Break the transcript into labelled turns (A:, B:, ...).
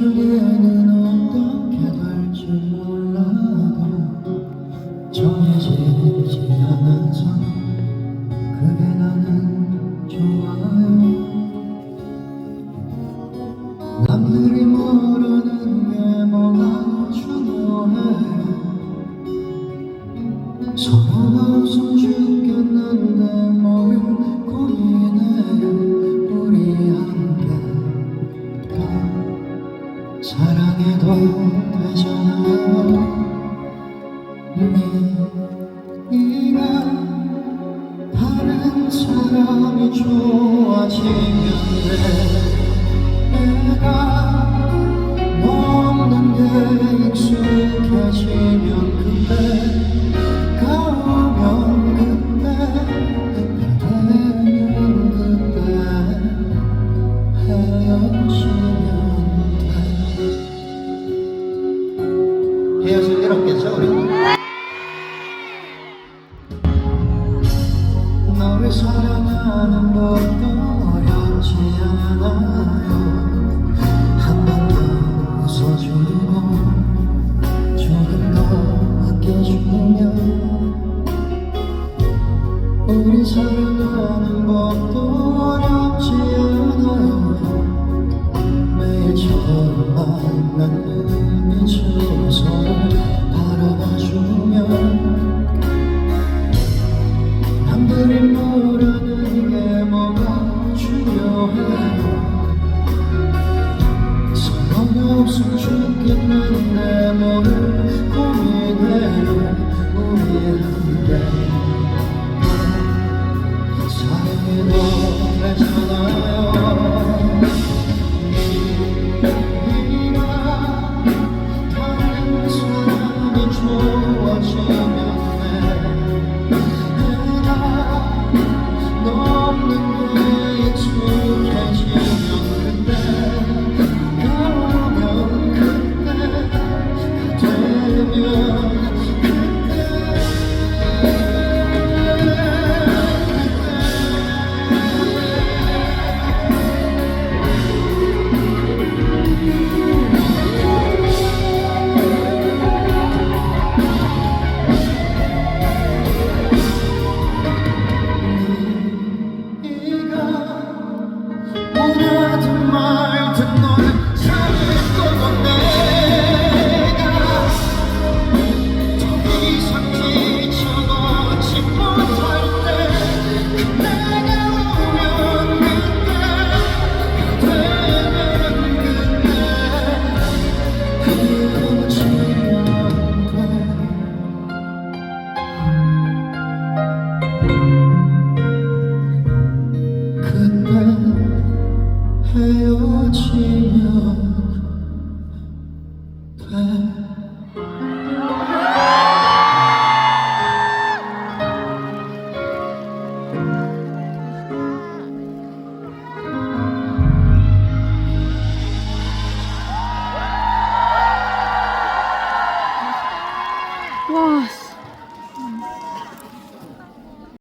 A: 나 사랑해도 되잖아요 네가 다른 사람이 좋아지면 돼. 내가 헤어질 일 없겠죠 우리? 너를 사랑하는 것도 어렵지 않아요 한 번 더 웃어주고 조금 더 아껴주면 우리 사랑하는 것도 어렵지 않아요 매일처럼 만 남들이 모르는 게 뭐가 중요해요 서로가 없음 죽겠는데 뭐를 돼